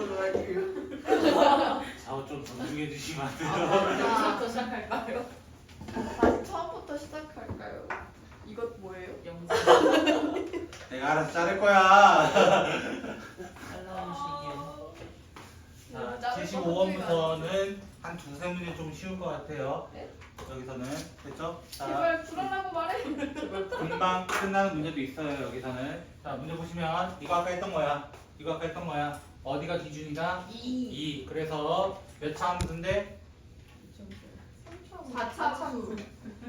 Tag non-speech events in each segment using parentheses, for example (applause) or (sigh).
놀아줄게요. 자우 좀 존중해 주시면 안 아, 돼요? 여기서부터 시작할까요? 다시 처음부터 시작할까요? 이것 뭐예요? 영상 내가 알아서 자를 거야. 알람시기요. 네, 자, 75원부터는 한 두세 문제 좀 쉬울 것 같아요. 네? 여기서는 됐죠? 자, 제발 불안하고 말해. 금방 끝나는 문제도 있어요. 여기서는 자 문제 보시면 이거 아까 했던 거야. 이거 아까 했던 거야. 어디가 기준이다? 2. 2. 그래서 몇 차 함수인데 4차 수.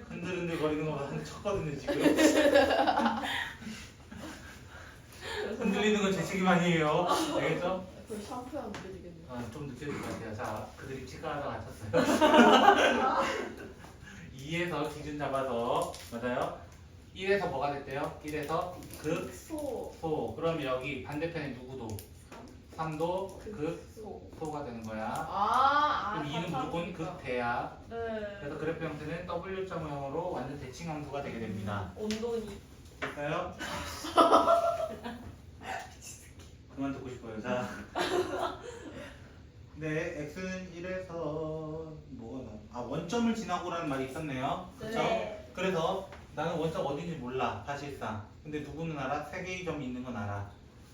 흔들흔들 거리는 거한 쳤거든요 지금. (laughs) 흔들리는 건 제 책임 아니에요. 알겠죠? 거의 샴푸야 안 되지겠네. 아, 좀 늦게 될것 같아요. 자, 그들이 치과하다 갇혔어요. 2에서 (laughs) 기준 잡아서 맞아요. 1에서 뭐가 됐대요? 1에서 극, 소. 소. 그럼 여기 반대편에 누구도? 3도 극, 소. 소가 되는 거야. 아, 아. 그럼 2는 무조건 극대야. 네. 그래서 그래프 형태는 W자 모형으로 완전 대칭 함수가 되게 됩니다. 온돈이. 될까요? (laughs) 그만 듣고 싶어요. 자. (laughs) 네, x는 1에서 뭐가 나? 아, 원점을 지나고라는 말이 있었네요. 그렇죠? 네. 그래서 나는 원점 어딘지 몰라. 사실상. 근데 누구는 알아? 세 개의 점이 있는 건 알아.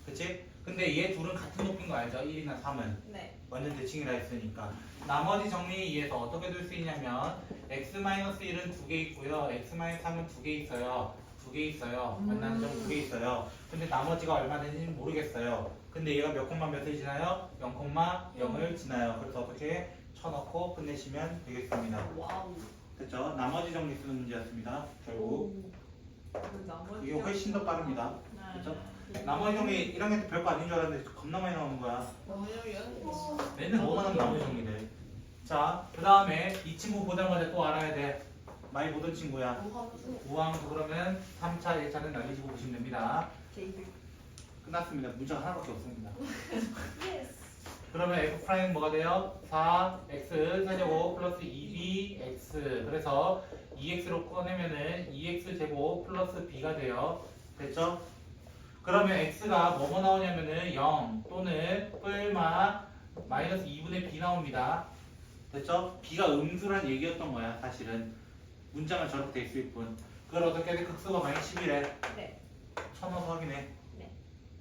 그치? 근데 얘 둘은 같은 높이인 거 알죠? 1이나 3은. 네. 완전 대칭이라 했으니까 나머지 정리에 의해서 어떻게 될수 있냐면 x-1은 두 개 있고요 x-3은 두 개 있어요 두 개 있어요 만나는 점 두 개 있어요 근데 나머지가 얼마 되는지는 모르겠어요 근데 얘가 몇 콤마 몇을 지나요? 0,0을 지나요 그래서 어떻게 쳐넣고 끝내시면 되겠습니다 와우. 됐죠? 나머지 정리 쓰는 문제였습니다 결국 그 나머지. 이게 훨씬 더 빠릅니다 그렇죠? 나머지 정리 1학년 때 별거 아닌 줄 알았는데 겁나 많이 나오는 거야 맨날 뭐만 하면 나머지 정리돼. 자, 그 다음에 이 친구 보자마자 또 알아야 돼. 많이 보던 친구야. 우함수 그러면 3차, 1차는 날리시고 보시면 됩니다. 끝났습니다. 문제가 하나밖에 없습니다. (laughs) 그러면 f 프라임 뭐가 돼요? 4x 세제곱 플러스 2bx 그래서 2x로 꺼내면은 2x 제곱 플러스 b가 돼요. 됐죠? 그러면 x가 뭐뭐 나오냐면은 0 또는 뿔마 마이너스 2분의 b 나옵니다. 됐죠? b가 음수란 얘기였던 거야 사실은 문장은 저렇게 돼 있을 뿐. 그걸 어떻게 돼? 극수가 마이너스 10이래. 네. 쳐넣어서 확인해. 네.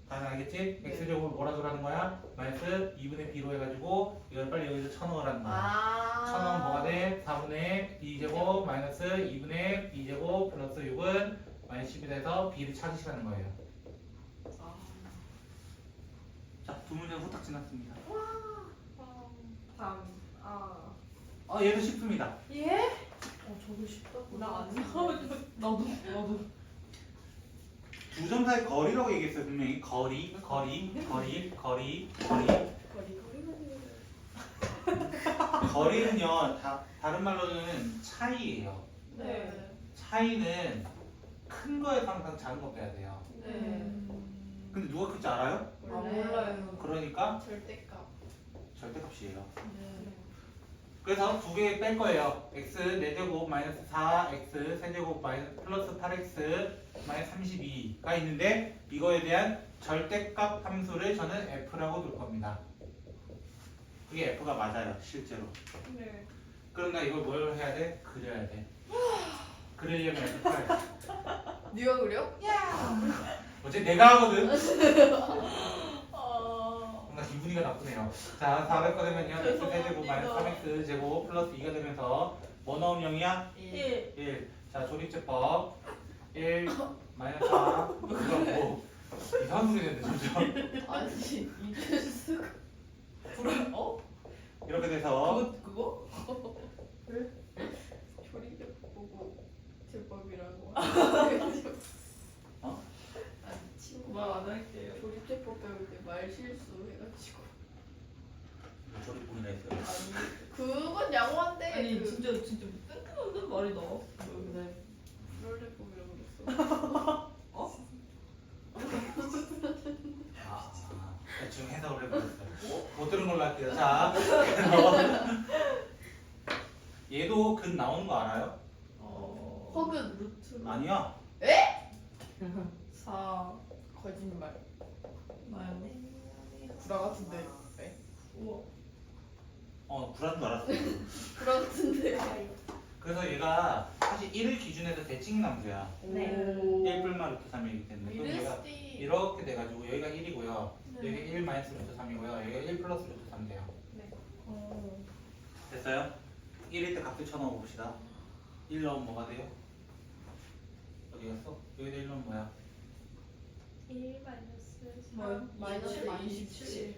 다 알겠지? x제곱을 뭐라 그러는 거야? 마이너스 2분의 b로 해가지고 이걸 빨리 여기서 쳐넣으라는 거야. 아. 천원 뭐가 돼? 4분의 b제곱 마이너스 2분의 b제곱 플러스 6은 마이너스 10이 돼서 b를 찾으시라는 거예요. 아. 자, 두 문제 후딱 지났습니다. 다음. 아. 아, 얘도 쉽습니다. 예? 어, 저도 쉽다구나. 안 나와요. 나도, 나도. 두 점 사이 거리라고 얘기했어요, 분명히. 거리, 거리, 거리, 거리, 거리. 거리, 거리는요, 다, 다른 말로는 차이예요. 네. 차이는 큰 거에서 항상 작은 거 빼야 돼요. 네. 근데 누가 클지 알아요? 아, 몰라요. 그러니까 절대값. 절대값이에요. 네. 그래서 두 개 뺄 거예요. x 4제곱 마이너스 4x 세제곱 마이너스 플러스 8x 마이너스 32가 있는데 이거에 대한 절대값 함수를 저는 f라고 둘 겁니다. 그게 f가 맞아요, 실제로. 네. 그러나 이걸 뭘 해야 돼? 그려야 돼. 그리려면 F가 네가 그려? 어째 내가 하거든. (laughs) 어. 뭔가 기분이가 나쁘네요. 자, 400 꺼내면요. x 세제곱 마이너스 3x 제곱 플러스 2가 되면서 뭐 나오면 0이야? 1. 1. 자, 조립제법. 1 마이너스 4. 이거 뭐 이상한 소리 내는데 점점. 아니, 쓰고. 불안, 어? 이렇게 돼서 그거, 그거? 왜? 조리개 보고 제법이라고. 어? 아니, 친구 말안 할게요. 조립제법 배울 때 말 실수해가지고. 조립본이라 했어요. 아니, 그건 양호한데. 아니 그, 진짜 진짜 뜬금없는 말이 나와. 네. 그럴제법이라고 그랬어. 아, 대충 해석을 해버렸어요. 못 들은 걸로 할게요. 자, 그래서 얘도 근 나오는 거 알아요? 어. 혹은 루트. 아니야. 4. 거짓말. 나요. 구라 같은데. 네. 우와. 어 불안한 줄 알았어. (laughs) 그렇던데. 그래서 얘가 사실 1을 기준해서 대칭남수야. 네. 1 불마 루트 3이기 때문에 그럼 얘가. 이렇게 돼가지고 여기가 1이고요. 네. 여기 1 마이너스 루트 3이고요. 여기가 1 플러스 루트 3 돼요. 어. 됐어요? 1일 때 값을 쳐넣어 봅시다. 1 넣으면 뭐가 돼요? 어디 갔어? 여기다 1 넣으면 뭐야? 1 마이너스 뭐, 마이너스 27. 27.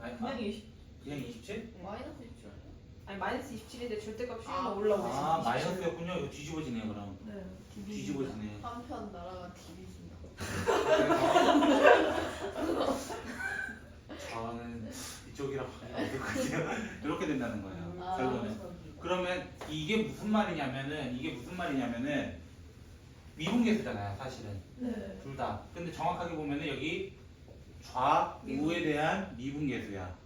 아니, 그냥 아, 20. 그냥 27? 마이너스 27 아니야? 아니 마이너스 27인데 절대값 아, 씌우면 올라오지. 아 마이너스였군요. 이거 뒤집어지네요 그럼. 네. 뒤집어지네. 한편 나라가 디비진다. (laughs) 저는 이쪽이라고 어떡하죠? 이렇게 된다는 거예요. 아. 결론은. 그러면 이게 무슨 말이냐면은 이게 무슨 말이냐면은 미분계수잖아요 사실은 네. 둘 다. 근데 정확하게 보면은 여기 좌우에 대한 미분계수야.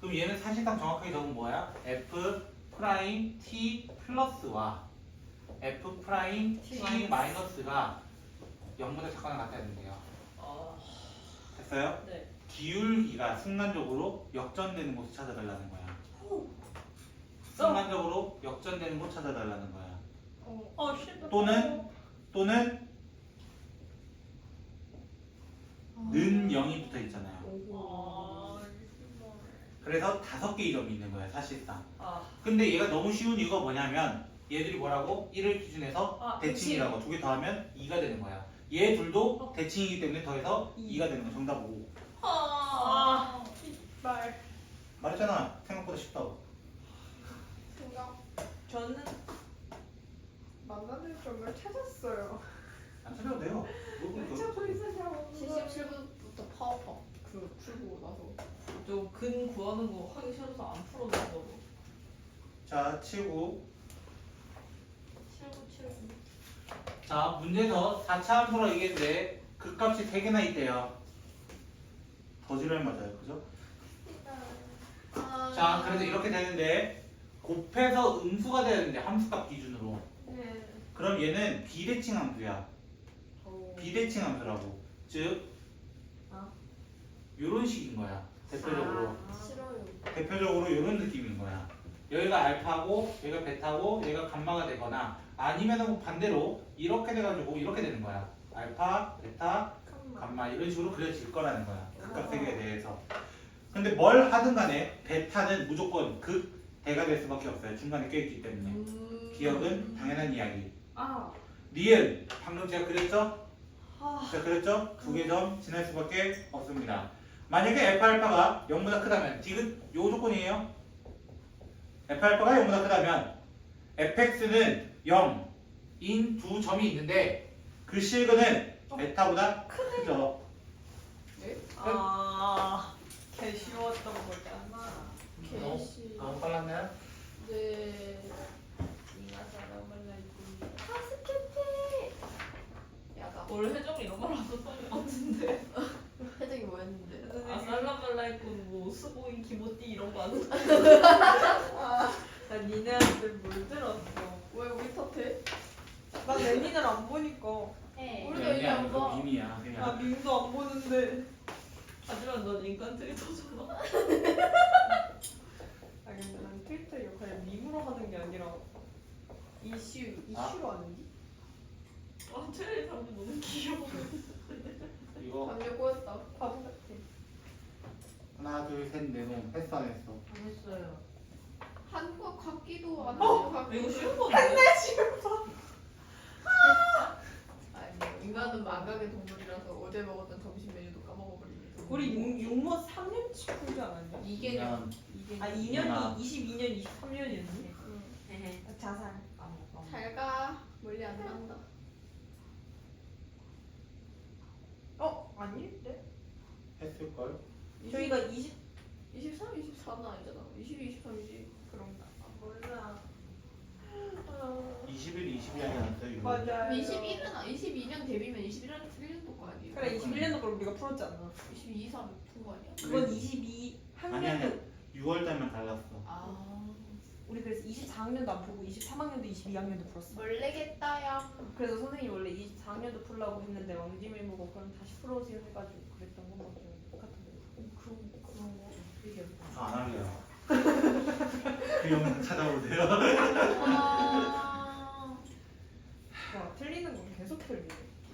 그럼 얘는 사실상 정확하게 적은 뭐야? f 프라임 t 플러스와 f 프라임 t 마이너스가 0보다 작거나 같아야 된대요. 아. 됐어요? 네. 기울기가 순간적으로 역전되는 곳을 찾아달라는 거야. 순간적으로 역전되는 곳 찾아달라는 거야. 어. 어 싫다. 또는 또는 는 0이 붙어 있잖아요. 아. 그래서 다섯 개 이점이 있는 거야 사실상. 아. 근데 얘가 너무 쉬운 이유가 뭐냐면 얘들이 뭐라고 1을 기준해서 아, 대칭이라고 두 개 더하면 2가 되는 거야. 얘 둘도 대칭이기 때문에 더해서 2가 되는 거 정답 5. 아. 말. 말했잖아 생각보다 쉽다고. 생각 저는 만나는 점을 찾았어요. 안 찾아도 돼요. 뭐, 그- 찾고 있으냐고. 77부터 파워팝 그 풀고 나서 좀근 구하는 거 하기 싫어서 안 풀어놓은 거로. 자 치우고 7979. 자, 문제에서 4차 함수라고 얘기했는데 그 값이 3개나 있대요. 더 지랄 맞아요. 그죠? 아. 자, 그래서 이렇게 되는데 곱해서 음수가 되는데 함수값 기준으로. 네. 그럼 얘는 비대칭 함수야. 어. 비대칭 함수라고. 즉 어? 요런 식인 거야. 대표적으로. 싫어요. 대표적으로 이런 느낌인 거야. 여기가 알파고, 여기가 베타고, 여기가 감마가 되거나 아니면 뭐 반대로 이렇게 돼가지고 이렇게 되는 거야. 알파, 베타, 감마 이런 식으로 그려질 거라는 거야. 극각 세계에 대해서. 근데 뭘 하든 간에 베타는 무조건 극 대가 될 수밖에 없어요. 중간에 껴있기 때문에. 음. 기억은 당연한 이야기. 아. 리은 방금 제가 그랬죠? 아. 제가 그랬죠? 두 개 점 지날 수밖에 없습니다. 만약에 f 알파가 0보다 크다면 디귿 요 조건이에요. f 알파가 0보다 크다면 fx는 0인 두 점이 있는데 그 실근은 베타보다 크죠. 네? 아. 개 쉬웠던 거잖아. 개시. 너무 빨랐나요? 네. 네가 사람을 알고. 하스케테. 야다. 원래 혜정이 이런 말 하던 것 같은데. 해적이 뭐였는데? 아 살라말라이콘 뭐 수고인 기모띠 이런 거 아는 나 니네한테 뭘 들었어 왜 우리 탓해? 나 레닌을 안 보니까 네. 우리가 이게 안 이거 봐. 밈이야 나 그냥. 밈도 안 보는데 하지만 넌 인간 트위터잖아 아 근데 난 트위터 역할을 밈으로 하는 게 아니라 이슈 아. 이슈로 아는지? 아 사람 너무 귀여워 이거 방금 꼬였다. 바보 같아 하나 둘셋넷 했어 안 했어? 안 했어요 한것 같기도 안 어? 하는 것 이거 같기도. 쉬운 건데 아니 뭐 인간은 망각의 동물이라서 어제 먹었던 점심 메뉴도 까먹어버리니까. 우리 육- 육모 3년치 풀지 않았냐? 이개념. 그냥 아 2년이 22년 23년이었니? 응. 자살 잘가 멀리 안 간다. 어? 아닐때? 했을걸? 저희가 20 23, 24는 아니잖아. 22, 23이지. 그런가? 아, 몰라 21, 22년이 났어요. 이거. 맞아요 21은 아 22년 데뷔면 21년 1년도 거 아니에요? 그래 21년도 걸 우리가 풀었잖아 22, 23 푼거 아니야? 그건 22 아니 아니 학년도 6월 달만 달랐어. 아 우리 그래서 24학년도 안 풀고 23학년도 22학년도 풀었어 멀레겠다야. 그래서 선생님이 원래 24학년도 풀라고 했는데 왕지밀 보고 그럼 다시 풀어오세요 해가지고 그랬던 건 맞아요 같은 거 그런 그런 거 되게 저 안 할래요. 그 영상 찾아보세요. 아. 와 틀리는 건 계속 틀리네.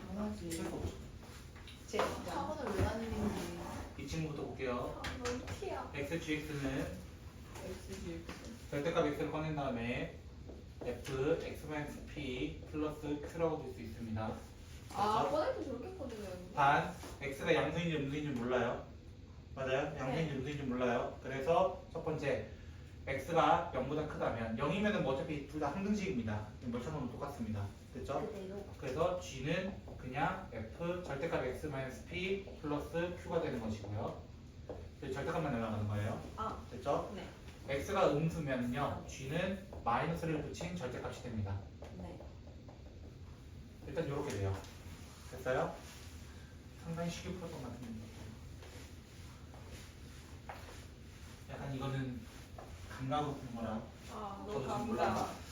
당연하지. 제 학원을 왜 다니는지. 이 친구부터 볼게요. 아, 너무 티야. x, gx는 XG. 절대값 x를 꺼낸 다음에 f, x p 플러스 q라고 볼 수 있습니다. 아, 그렇죠? 꺼낼 때 저렇게 꺼내는 단 x가 양수인지 음수인지 몰라요. 맞아요? 양수인지 음수인지 몰라요. 그래서 첫 번째 x가 0보다 크다면 0이면은 뭐 어차피 둘 다 항등식입니다. 몇천원은 똑같습니다. 됐죠? 그대로. 그래서 g는 그냥 f 절대값 x p 플러스 q가 되는 것이고요. 그래서 절대값만 날아가는 거예요. 아, 됐죠? 네. X가 음수면요 g는 마이너스를 붙인 절대값이 됩니다. 네. 일단 이렇게 돼요. 됐어요? 상당히 쉽게 풀었던 것 같은데. 약간 이거는 감각으로 푸는 거라. 아, 저도 너무 좀 몰라요. 감사.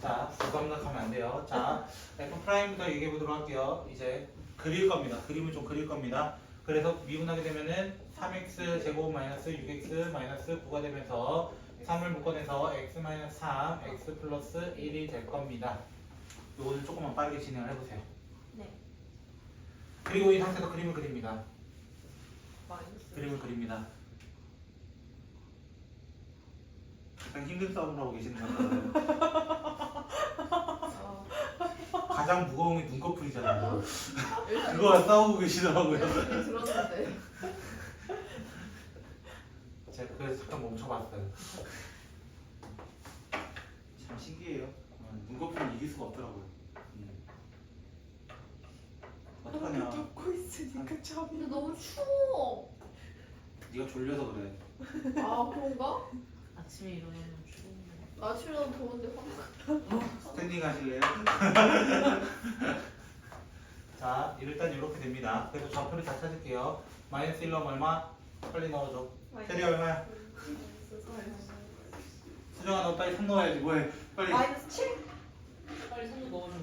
자, 불감각하면 안 돼요. 자, F 프라임부터 얘기해 보도록 할게요. 이제 그릴 겁니다. 그림을 좀 그릴 겁니다. 그래서 미분하게 되면은 3x 제곱 마이너스 6x 마이너스 9가 되면서 3을 묶어내서 x 마이너스 3, x 플러스 1이 될 겁니다. 요거는 조금만 빠르게 진행을 해보세요. 네. 그리고 이 상태에서 그림을 그립니다. 마이너스. 그림을 그립니다. 가장 힘든 싸움을 하고 계시는 것 같아요. 아, 가장 무거운 게 눈꺼풀이잖아요. 열심히 그거와 싸우고 계시더라고요. 열심히 들었는데. 제가 그래서 잠깐 멈춰봤어요. 참 신기해요. 어, 눈꺼풀을 이길 수가 없더라고요. 음. 어떡하냐. 눕고 있으니까 잠이. 근데 너무 추워. 네가 졸려서 그래. 아, 그런가? 아침에 일어나면 추운데. 아침에는 더운데 확. 스탠딩 하실래요? (laughs) 자, 일단 이렇게 됩니다. 그래서 좌표를 다 찾을게요. 마이너스 1로 얼마? 빨리 넣어줘. 세리 얼마야? 수정아 너 빨리 3 넣어야지 뭐해. 빨리. 마이너스 7? 빨리 손도 넣어줘.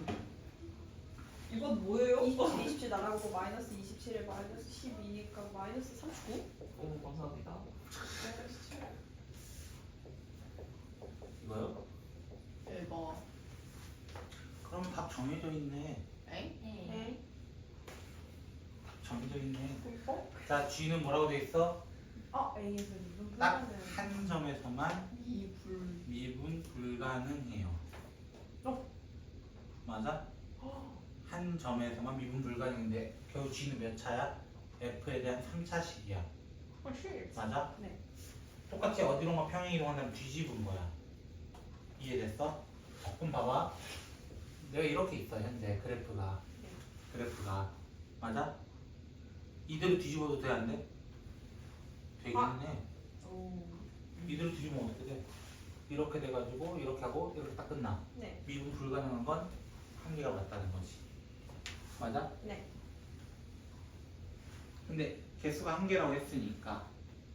이건 뭐예요? 27, 27 나가고 마이너스 27에 마이너스 12니까 마이너스 39? 너무 감사합니다. 마이너스 7. 이거요? 대박. 그럼 답 정해져 있네. 엥? 네. 답 정해져 있네. 어? 자, G는 뭐라고 돼 있어? 아, A에서 이분 딱 불가능. 한 점에서만 이불. 미분 불가능해요. 어? 맞아? 한 점에서만 미분 불가능인데 겨우 G는 몇 차야? F에 대한 3차식이야. 어, 실. 맞아? 네. 똑같이 어디론가 평행 이동한다면 뒤집은 거야. 이해됐어? 그럼 봐봐. 내가 이렇게 있어 현재 그래프가. 네. 그래프가 맞아? 이대로 뒤집어도 돼 안 돼? 되기는 아. 해. 오. 이대로 뒤집으면 어떻게 돼? 이렇게 돼가지고 이렇게 하고 이렇게 딱 끝나. 네. 미분 불가능한 건한 개가 맞다는 거지. 맞아? 네. 근데 개수가 한 개라고 했으니까,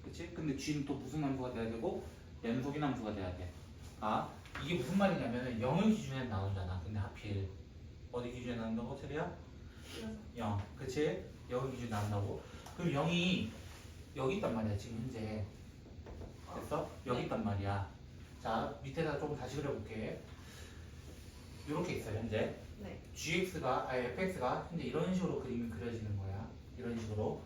그렇지? 근데 G는 또 무슨 함수가 돼야 되고 연속인 함수가 돼야 돼. 아 이게 무슨 말이냐면은 0을 기준에 나오잖아. 근데 하필 어디 기준에 나온다고 세리야? 0, 그치? 여기 기준 나온다고. 그럼 0이 여기 있단 말이야 지금 현재. 됐어? 여기 있단 말이야. 자 밑에다 조금 다시 그려볼게. 이렇게 있어 요 현재. 네. gx가 아니 fx가 현재 이런 식으로 그림이 그려지는 거야. 이런 식으로.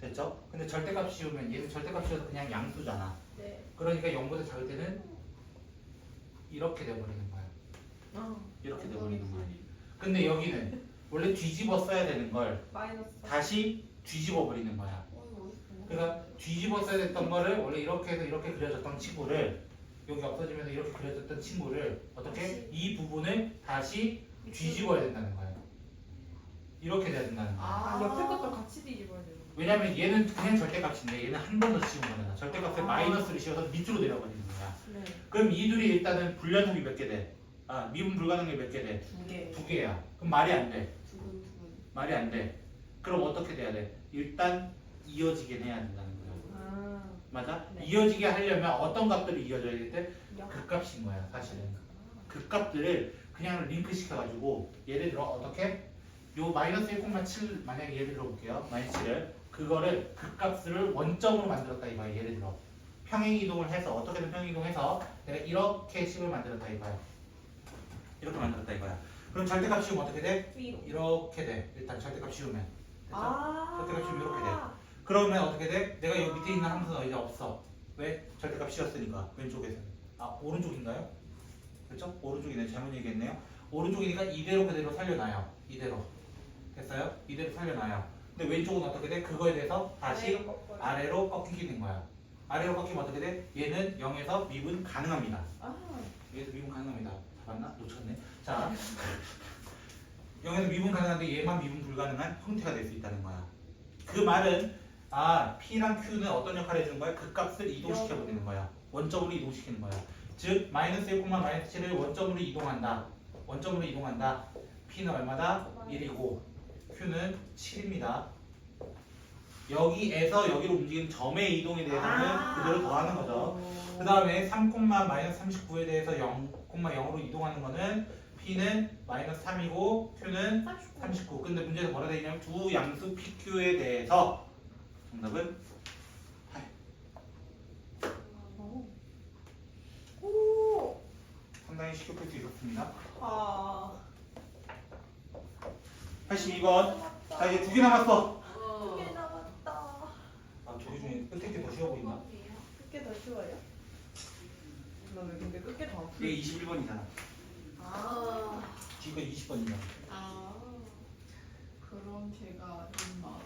됐죠? 근데 절대값 씌우면 얘는 절대값 씌워서 그냥 양수잖아. 네. 그러니까 0보다 작을 때는 이렇게 돼버리는 거야. 어. 이렇게 돼버리는 거야. 근데 여기는 원래 뒤집어 써야 되는 걸 마이너스. 다시 뒤집어 버리는 거야. 어. 그러니까 뒤집어 써야 됐던 거를 원래 이렇게 해서 이렇게 그려졌던 친구를 여기 없어지면서 이렇게 그려졌던 친구를 어떻게 다시. 이 부분을 다시 뒤집어야 된다는 거예요. 이렇게 돼야 된다는 거예요. 아, 옆에 것도 같이 뒤집어야 거. 왜냐면 얘는 그냥 절대값인데 얘는 한 번더 씌운 거잖아. 절대값에 아. 마이너스를 씌워서 밑으로 내려버리는 거야. 네. 그럼 이 둘이 일단은 불연속이 몇 개 돼? 아 미분 불가능이 몇 개 돼? 두 개. 두 개야. 그럼 말이 안 돼. 말이 안 돼. 그럼 어떻게 돼야 돼? 일단 이어지게 해야 된다는 거야. 아. 맞아? 네. 이어지게 하려면 어떤 값들이 이어져야 돼? 영. 그 값인 거야, 사실은. 그 값들을 그냥 링크 시켜가지고 예를 들어 어떻게? 요 마이너스 1,7 만약에 예를 들어 볼게요. 마이너스 7을 그거를 그 값을 원점으로 만들었다 이거야. 예를 들어 평행 이동을 해서 어떻게든 평행 이동해서 내가 이렇게 식을 만들었다 이거야. 이렇게 만들었다 이거야. 그럼 절대값 씌우면 어떻게 돼? 위로. 이렇게 돼. 일단 절대값 씌우면. 됐죠? 아. 절대값 씌우면 이렇게 돼. 그러면 어떻게 돼? 내가 여기 밑에 있는 함수는 이제 없어. 왜? 절대값 씌웠으니까 왼쪽에서는. 아 오른쪽인가요? 그렇죠? 오른쪽이네. 잘못 얘기했네요. 오른쪽이니까 이대로 그대로 살려놔요. 이대로. 됐어요? 이대로 살려놔요. 근데 왼쪽은 어떻게 돼? 그거에 대해서 다시 아래로 꺾어요. 아래로 꺾이게 된 거야. 아래로 꺾이면 어떻게 돼? 얘는 0에서 미분 가능합니다. 아. 얘도 미분 가능합니다. 잡았나? 놓쳤네. 자, 0에서 미분 가능한데 얘만 미분 불가능한 형태가 될 수 있다는 거야. 그 말은 아 P랑 Q는 어떤 역할을 해주는 거야? 그 값을 이동시켜 버리는 거야. 원점으로 이동시키는 거야. 즉 마이너스 1, 마이너스 7을 원점으로 이동한다. 원점으로 이동한다. P는 얼마다? 1이고 Q는 7입니다. 여기에서 여기로 움직이는 점의 이동에 대해서는 아. 그대로 더하는 거죠. 그 다음에 3, 마이너스 39에 대해서 0, 0으로 이동하는 거는 P는 마이너스 3이고 Q는 39. 근데 문제에서 뭐라 되어 있냐면 두 양수 PQ에 대해서 정답은 오. 상당히 쉽게 풀 수 있었습니다. 아. 82번. 자 이제 두 개 남았어. 두개 남았다. 아, 두개 중에 끝에 게 더 쉬워 보인다. 그게 더 쉬워요? 나왜 근데 끝게 다 이게 21번이잖아. 아, 뒤가 20번이잖아. 아. 그럼 제가 민망.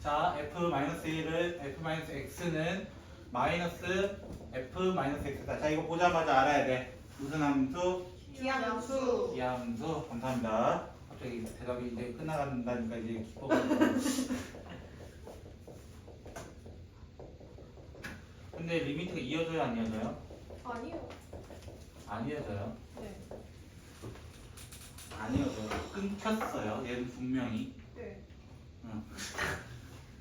자, f-1을 f-x는 마이너스 f-x다. 자, 이거 보자마자 알아야 돼. 무슨 함수? 기함수. 이함수. 감사합니다. 갑자기 대답이 이제 끝나간다니까 이제 기뻐. (laughs) 근데 리미트가 이어져요, 안 이어져요? 아니요. 안 이어져요. 네. 안 이어져요. 끊겼어요. 얘는 분명히. 네.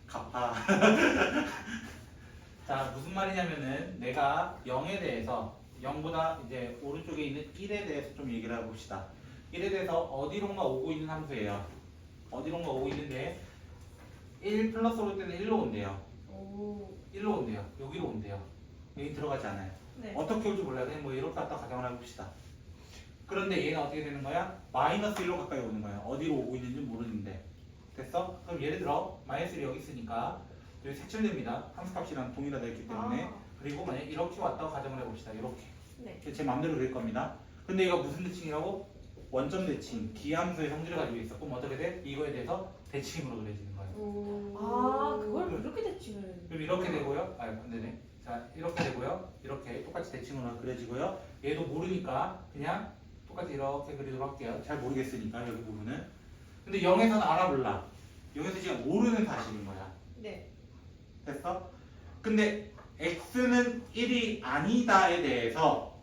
갚아. (laughs) (laughs) 자, 무슨 말이냐면은 내가 0에 대해서 0보다 이제 오른쪽에 있는 1에 대해서 좀 얘기를 해봅시다. 1에 대해서 어디론가 오고 있는 함수예요. 어디론가 오고 있는데 1 플러스 올 때는 1로 온대요. 오. 1로 온대요. 여기로 온대요. 여기 들어가지 않아요. 네. 어떻게 올지 몰라요. 그냥 뭐 이렇게 갖다 가정을 해봅시다. 그런데 얘는 어떻게 되는 거야? 마이너스 1로 가까이 오는 거야. 어디로 오고 있는지 모르는데. 됐어? 그럼 예를 들어 마이너스 1이 여기 있으니까 여기 색칠됩니다. 함수값이랑 동일하다 했기 때문에 아. 그리고 만약 이렇게 왔다고 가정을 해봅시다. 이렇게 네. 제 마음대로 될 겁니다. 근데 이거 무슨 대칭이라고? 원점 대칭, 기함수의 성질을 가지고 있어. 그럼 어떻게 돼? 이거에 대해서 대칭으로 그려지는 거예요. 오. 아, 그걸 그렇게 대칭을. 그럼 이렇게 되고요. 아, 반대네. 자, 이렇게 되고요. 이렇게 똑같이 대칭으로 그려지고요. 얘도 모르니까 그냥 똑같이 이렇게 그리도록 할게요. 잘 모르겠으니까 여기 부분은. 근데 0에서는 알아볼라. 0에서 지금 모르는 사실인 거야. 네. 됐어? 근데 x는 1이 아니다에 대해서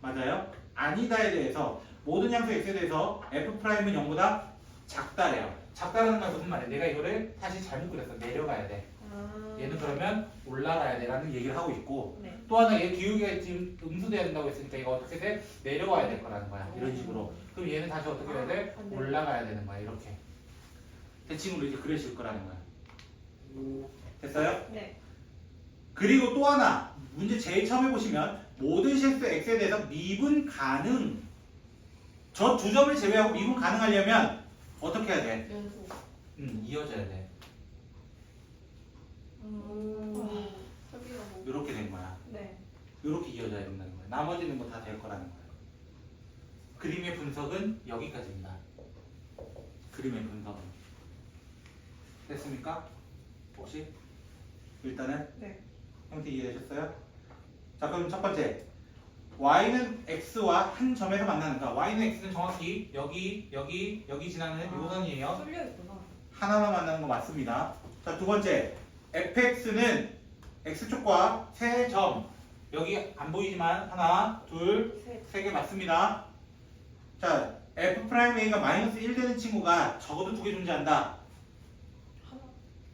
맞아요? 아니다에 대해서 모든 양수 x에 대해서 f'은 0보다 작다래요. 작다라는 건 무슨 말이야? 내가 이거를 사실 잘못 그렸어. 내려가야 돼. 아. 얘는 그러면 올라가야 돼라는 얘기를 하고 있고 네. 또 하나 얘 기울기가 지금 음수돼야 된다고 했으니까 이거 어떻게 돼? 내려와야 될 거라는 거야. 이런 식으로. 그럼 얘는 다시 어떻게 해야 돼? 안 돼. 올라가야 되는 거야. 이렇게. 대칭으로 이제 그려질 거라는 거야. 됐어요? 네. 그리고 또 하나 문제 제일 처음 해보시면 모든 실수 x에 대해서 미분 가능 저 두 점을 제외하고 미분 가능하려면 어떻게 해야 돼? 연속. 음, 이어져야 돼. 음. 뭐. 이렇게 된 거야. 네. 이렇게 이어져야 된다는 거야. 나머지는 뭐 다 될 거라는 거야. 그림의 분석은 여기까지입니다. 그림의 분석은 됐습니까? 혹시 일단은 네. 형태 이해되셨어요? 자 그럼 첫 번째 y는 x와 한 점에서 만나는가? y는 x는 정확히 여기 여기 여기 지나는 아. 요선이에요. 쏠려 있구나. 하나만 만나는 거 맞습니다. 자 두 번째 fx는 x축과 세 점 여기 안 보이지만 하나 둘 셋. 세개 맞습니다. 자 f'a가 마이너스 1 되는 친구가 적어도 두 개 존재한다.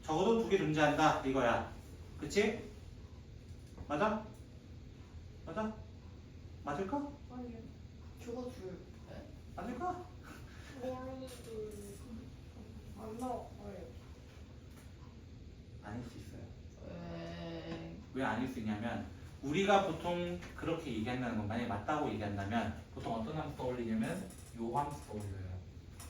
적어도 두 개 존재한다 이거야. 그치? 맞아? 맞아? 맞을까? 아니요. 저거 줄. 네? 맞을까? 안 나와요. 아닐 수 있어요. 에. 왜 아닐 수 있냐면 우리가 보통 그렇게 얘기한다는 건 만약에 맞다고 얘기한다면 보통 어떤 함수 떠올리냐면 요 함수 떠올려요.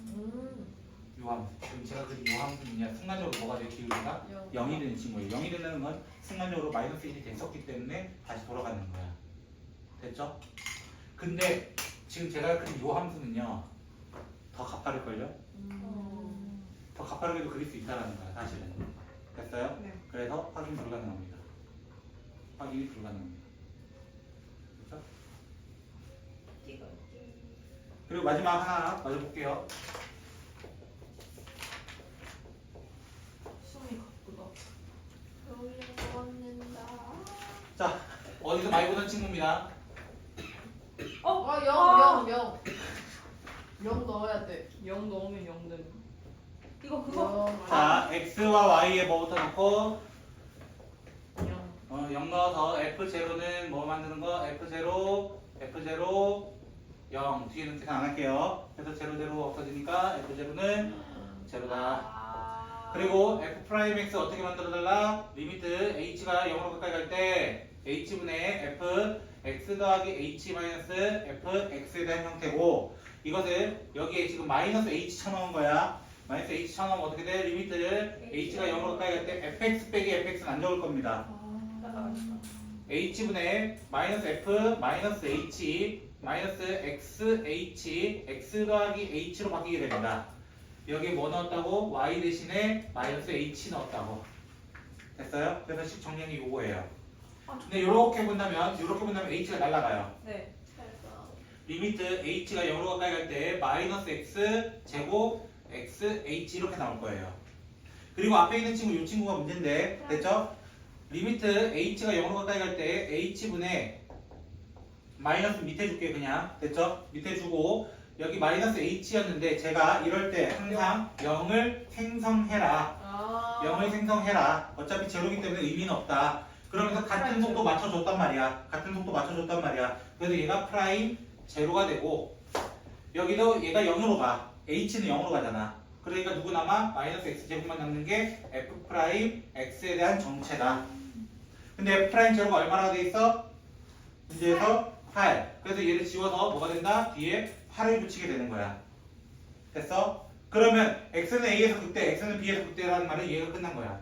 음. 요 함수. 지금 제가 그린 요 함수는요 순간적으로 뭐가 돼요? 기울기가 0이 되는 친구예요. 0이 된다는 건 순간적으로 마이너스 1이 됐었기 때문에 다시 돌아가는 거야. 됐죠? 근데 지금 제가 그린 요 함수는요 더 가파를걸요? 음. 더 가파르게도 그릴 수 있다는 거야 사실은. 됐어요? 네. 그래서 확인 불가능합니다. 확인이 불가능합니다. 그렇죠? 그리고 마지막 하나 맞아볼게요. 숨이 가쁘다. 자 어디서 많이 보던 친구입니다. 어, 아. 영, 영, 영. 영 넣어야 돼. 0 넣으면 0 됨. 이거 그거 영. 자 x와 y에 뭐부터 넣고 0. 어, 0 넣어서 f0는 뭐 만드는 거? f0, f0, 0 뒤에는 계산 안 할게요. 그래서 0, 0 없어지니까 f0는 제로다. 그리고 f'(x) 어떻게 만들어달라? 리미트 h가 0으로 가까이 갈 때 h분의 f x 더하기 h 마이너스 f x에 대한 형태고 이것을 여기에 지금 마이너스 h 쳐넣은 거야. 마이너스 h 쳐넣으면 어떻게 돼? 리미트 h가 0으로 가까이 갈 때 fx 빼기 fx는 안 적을 겁니다. H분의 마이너스 f 마이너스 h 마이너스 x h x 더하기 h로 바뀌게 됩니다. 여기에 뭐 넣었다고? y 대신에 마이너스 h 넣었다고. 됐어요? 그래서 식 정리이 요거예요. 근데 이렇게 본다면 이렇게 본다면 h가 날라가요. 네. 리미트 h가 0으로 가까이 갈 때 마이너스 x 제곱 x h 이렇게 나올 거예요. 그리고 앞에 있는 친구 이 친구가 문제인데 됐죠? 리미트 h가 0으로 가까이 갈 때 h분의 마이너스 밑에 줄게 그냥. 됐죠? 밑에 주고 여기 마이너스 h였는데 제가 이럴 때 항상 0을 생성해라. 아. 0을 생성해라. 어차피 제로기 때문에 의미는 없다. 그러면서 같은 속도 맞춰줬단 말이야. 같은 속도 맞춰줬단 말이야. 그래서 얘가 프라임 제로가 되고 여기도 얘가 0으로 가. H는 0으로 가잖아 그러니까 누구 남아? 마이너스 x 제곱만 남는 게 f 프라임 x에 대한 정체다 근데 f 프라임 제로가 얼마나 돼 있어? 문제에서 8 그래서 얘를 지워서 뭐가 된다? 뒤에 8을 붙이게 되는 거야 됐어? 그러면 x는 a에서 극대, x는 b에서 극대라는 말은 얘가 끝난 거야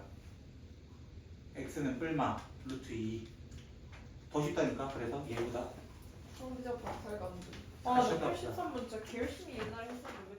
x는 뿔마 루트 2. 더 쉽다니까 그래서 얘보다 성적 박탈 감정. 아, 다시 나 해봅시다. 83번 진짜 개 열심히 옛날에 했었는데?